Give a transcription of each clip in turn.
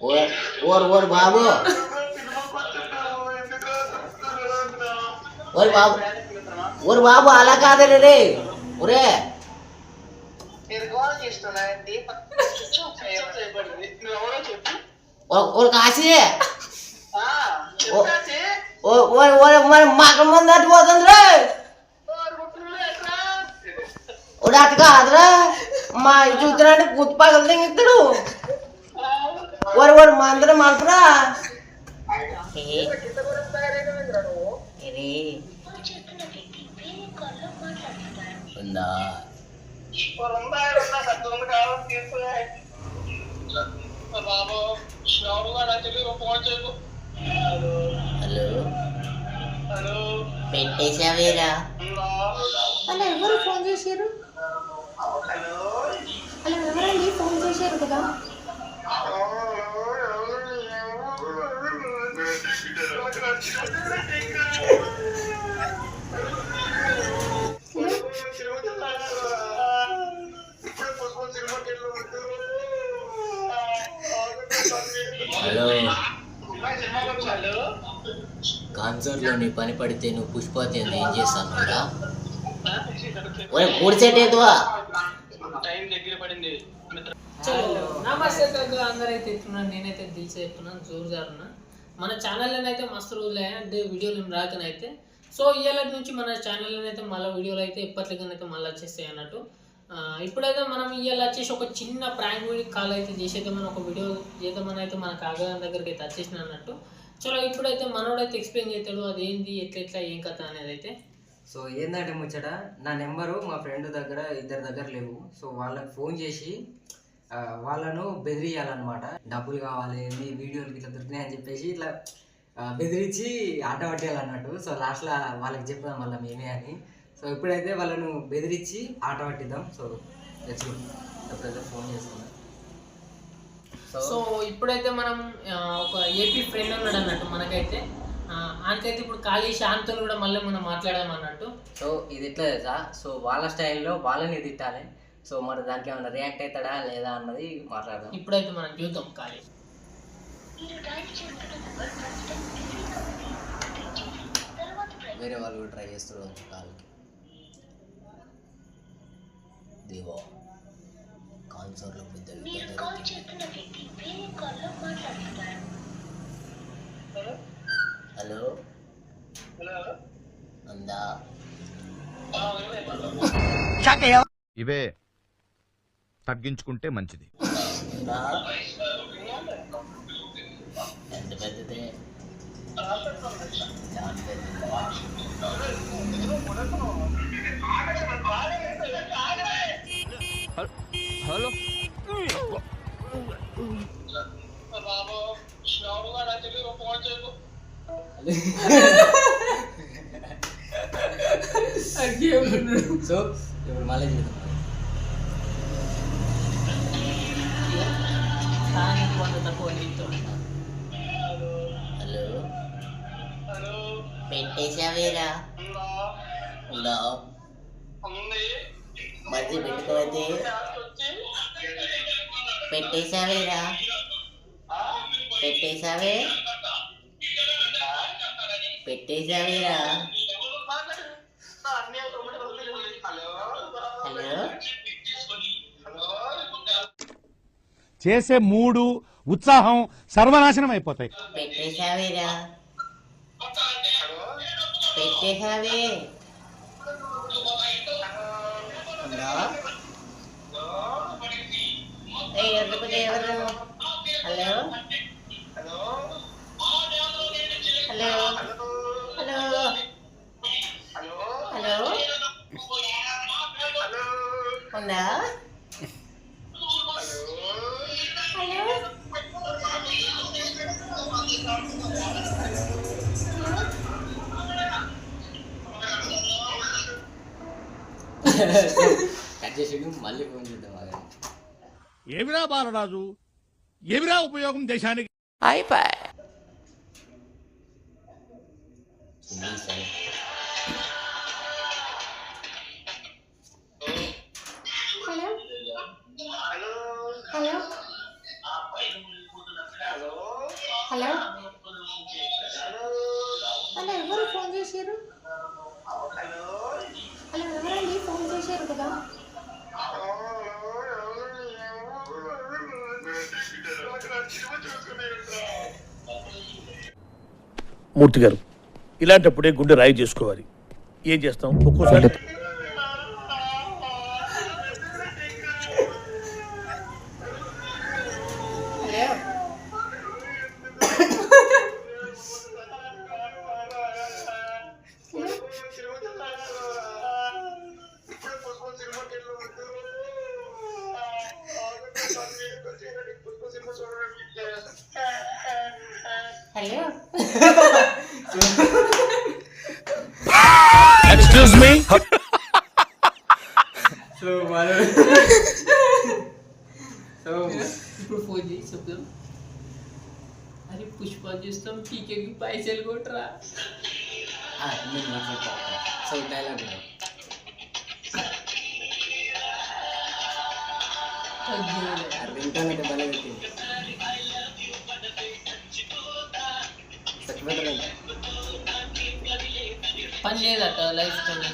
ఓ- ఓరు ఓరు బాబు ఓరు బాబు ఓరు బాబు అలా కాదండి రే ఒరే ఓ- ఓరు కాశీ ఓ- ఓ- ఓ- ఓ- మరి మాకు ముందు అటు పోతుంది రే ఓడు అటు కాదురా మా చూస్తున్నాడు గుర్తు పగలు తింగిస్తాడు ఓరు ఓరు మా అందరం మలపరా ఉందా? హలో? పెట్టేశావేరా? అలా ఎవరు ఫోన్ చేశారు? అలా ఎవరండి ఫోన్ చేశారు కదా? హలో. కాన్సర్ట్లో నీ పని పడితే నువ్వు పుష్పతి అని ఏం చేస్తాను రా? ఒరే కూడి సెట్ ఏదువా నమస్తే అందరైతే ఎత్తున్నాను నేనైతే దిల్చే చెప్తున్నాను జోరు జారున మన ఛానల్లో అయితే మస్తు రోజులే అంటే వీడియోలు ఏం రాకనైతే. సో ఇవాళ నుంచి మన ఛానల్లో అయితే మళ్ళీ వీడియోలు అయితే ఇప్పట్లకైతే మళ్ళీ వచ్చేస్తాయి అన్నట్టు. ఇప్పుడైతే మనం ఇవాళ వచ్చేసి ఒక చిన్న ప్రాంక్ వీడియో కాల్ అయితే చేసేద్దామని ఒక వీడియో చేద్దామని అయితే మన కాగడం దగ్గరికి అయితే వచ్చేసిన అన్నట్టు. చలో ఇప్పుడైతే మనోడైతే ఎక్స్ప్లెయిన్ చేస్తాడు అది ఏంది ఎట్లా ఎట్లా ఏం కథ అనేది అయితే. సో ఏంటంటే ముచ్చట నా నెంబరు మా ఫ్రెండ్ దగ్గర ఇద్దరి దగ్గర లేవు. సో వాళ్ళకి ఫోన్ చేసి వాళ్ళను బెదిరియాలన్నమాట. డబ్బులు కావాలి మీ వీడియోలకి ఇట్లా దొరికినాయి అని చెప్పేసి ఇట్లా బెదిరించి ఆట పట్టేయాలన్నట్టు. సో లాస్ట్లో వాళ్ళకి చెప్దాం మళ్ళీ మేమే అని. సో ఇప్పుడైతే వాళ్ళను బెదిరించి ఆట పట్టిద్దాం. సో ఎప్పుడైతే ఫోన్ చేసుకున్నాం. సో ఇప్పుడైతే మనం ఒక ఏపీ ఫ్రెండ్ ఉన్నాడు అన్నట్టు మనకైతే. ఆయనకైతే ఇప్పుడు ఖాళీ శాంతో కూడా మళ్ళీ మనం మాట్లాడాం అన్నట్టు. సో ఇది ఎట్లా తెలుసా? సో వాళ్ళ స్టైల్లో వాళ్ళని తిట్టాలి సో మరి దానికి ఏమైనా రియాక్ట్ అవుతాడా లేదా అన్నది మాట్లాడదాం. ఇప్పుడైతే మనం చూద్దాం ఖాళీ. వేరే వాళ్ళు కూడా ట్రై చేస్తారు కాళ్ళకి దేవా కాన్సర్లో పెద్ద. హలో? అందా ఇవే తగ్గించుకుంటే మంచిది. హలో. సో ఇప్పుడు మళ్ళీ చూద్దాం. వంద తక్కువ నీతో హలో పెట్టేశావేరా ఉందా మంచి పెట్టుకోవద్దే పెట్టేశావేరా పెట్టేశావే పెట్టేశావేరా హలో చేసే మూడు ఉత్సాహం సర్వనాశనం అయిపోతాయి. ఎవరు హలో? హలో? హలో? హలో? ఉందా? కట్ చేసి మళ్ళీ ఫోన్ చేద్దాం ఆగండి. ఏమిరా బాలరాజు? ఏమిరా ఉపయోగం దేశానికి? Side hello. హలో. హలో. అలా ఎవరు ఫోన్ చేశారు కదా? మూర్తి గారు ఇలాంటప్పుడే గుండె రాయి చేసుకోవాలి. ఏం చేస్తాం? ఒక్కోసారి హలో ఎక్స్క్యూజ్ మీ సో వాళ్ళు సో ఇప్పుడు ఫోన్ చేసి చెప్తాం అరే పుష్ప చూస్తాం పీకేకి పైసలు కొట్టరా ఆ, నేను మాట్లాడతా సో డైలాగ్ ఇంటర్నెట్ భలే పెట్టింది చచ్చిపోతారంట పని లేదట లైఫ్ పని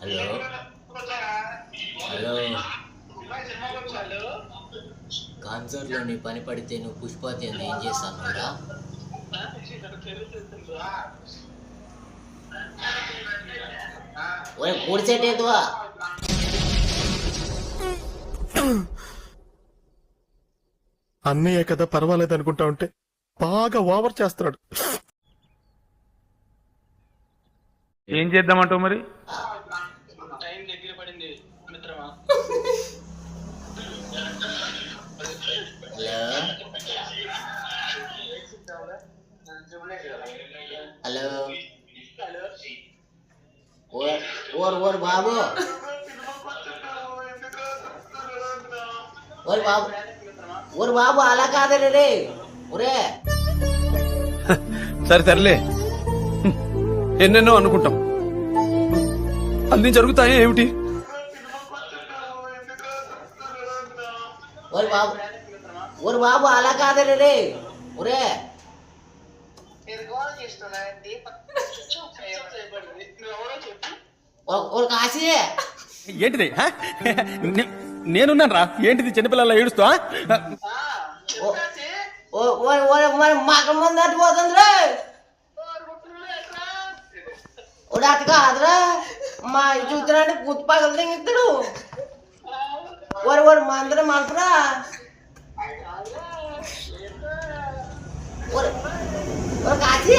హలో? హలో? కాన్సర్ట్లో నీ పని పడితే నువ్వు పుష్పతి అని ఏం చేస్తాను కదా ఒరే కూడిసేటేదువా అన్నయ్య కదా పర్వాలేదు అనుకుంటా ఉంటే బాగా ఓవర్ చేస్తున్నాడు. ఏం చేద్దామంటావు మరి? హలో? ఓర్ ఓర్ బాబు ఓర్ బాబు ఓర్ బాబు అలా కాదరే రే ఒరే సరే సర్లే ఎన్నెన్నో అనుకుంటాం అన్ని జరుగుతాయి ఏమిటి ఓర్ బాబు ఓర్ బాబు అలా కాదరే రే ఒరే ఓ- ఓర్ కాశీ ఏంటిది హ? నే- నేనున్నాను రా ఏంటిది చిన్నపిల్లల ఏడుస్తా మాకు ముందు అటు కాదురా. మా చూస్తున్నాడు గుర్తు పగలు తింగిస్తాడు ఓరి ఓరి మందరం మలపరా ఓరి ఓరి కాచి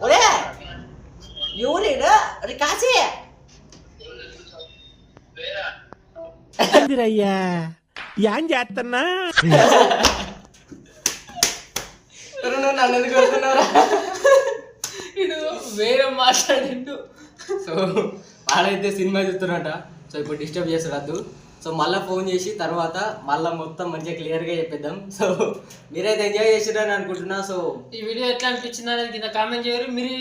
ఒరే ఎవరు ఒరి కాచి అయ్యా ఏం చేస్తున్నా నన్ను ఇడు వేరే మాట్లాడిండు. సో వాడైతే సినిమా చూస్తున్నట. సో ఇప్పుడు డిస్టర్బ్ చేస్తాడు సో మళ్ళీ ఫోన్ చేసి తర్వాత మళ్ళీ మొత్తం మంచిగా క్లియర్గా చెప్పేద్దాం. సో మీరైతే ఎంజాయ్ చేసిరని అనుకుంటున్నా సో ఈ వీడియో ఎట్లా అనిపించింది అనేది కింద కామెంట్ చేయరు. మీరు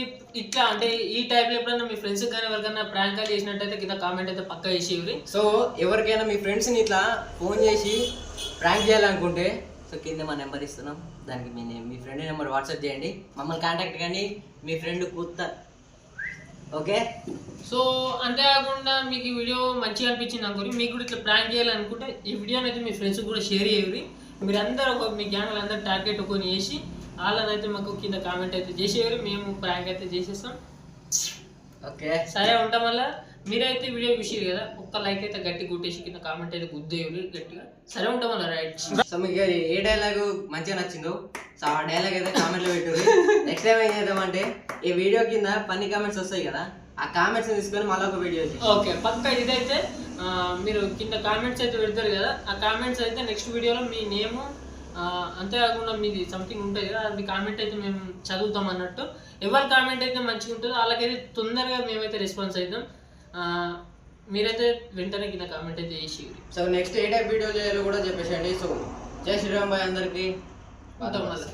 ఇట్లా అంటే ఈ టైప్లో ఎప్పుడైనా మీ ఫ్రెండ్స్ కానీ ఎవరికైనా ప్రాంక్ చేసినట్టయితే కింద కామెంట్ అయితే పక్కా చేసేవి సో ఎవరికైనా మీ ఫ్రెండ్స్ని ఇట్లా ఫోన్ చేసి ప్రాంక్ చేయాలనుకుంటే సో కింద మా నెంబర్ ఇస్తున్నాం. దానికి మీ మీ ఫ్రెండ్ నెంబర్ వాట్సాప్ చేయండి. మమ్మల్ని కాంటాక్ట్ కానీ మీ ఫ్రెండ్ కూత ఓకే? సో అంతేకాకుండా మీకు ఈ వీడియో మంచిగా అనిపించింది అనుకోని మీకు కూడా ఇట్లా ప్రాంక్ చేయాలనుకుంటే ఈ వీడియోని అయితే మీ ఫ్రెండ్స్ కూడా షేర్ చేయండి. మీరందరూ ఒక మీ గ్యాంగ్ అందరూ టార్గెట్ కొని వేసి వాళ్ళనైతే మాకు కింద కామెంట్ అయితే చేసేవారు మేము ప్రాంక్ అయితే చేసేస్తాం. ఓకే. సరే ఉంటాం వల్ల మీరైతే వీడియో చూసారు కదా ఒక్క లైక్ అయితే గట్టి కొట్టేసి కింద కామెంట్ అయితే గుద్దేయండి గట్టిగా. సరే ఉంటాం వల్ల రైట్. సో మీకు ఏ డైలాగ్ మంచిగా నచ్చిందో? సో ఆ డైలాగ్ అయితే కామెంట్లో పెట్టు. నెక్స్ట్ టైం ఏం చేద్దామంటే ఈ వీడియో కింద పని కామెంట్స్ వస్తాయి కదా ఆ కామెంట్స్ తీసుకొని మళ్ళీ ఒక వీడియో ఓకే పక్క ఇదైతే మీరు కింద కామెంట్స్ అయితే పెడతారు కదా ఆ కామెంట్స్ అయితే నెక్స్ట్ వీడియోలో మీ నేము అంతేకాకుండా మీది సంథింగ్ ఉంటుంది కదా అది కామెంట్ అయితే మేము చదువుతాం అన్నట్టు. ఎవరి కామెంట్ అయితే మంచిగా ఉంటుందో వాళ్ళకైతే తొందరగా మేమైతే రెస్పాన్స్ అవుతాం మీరైతే వెంటనే కింద కామెంట్ అయితే చేసి so next a type video చేయాలో కూడా చెప్పేసండి సో జై శ్రీరామ్ బాయ్ అందరికి. ఉంటాం మళ్ళీ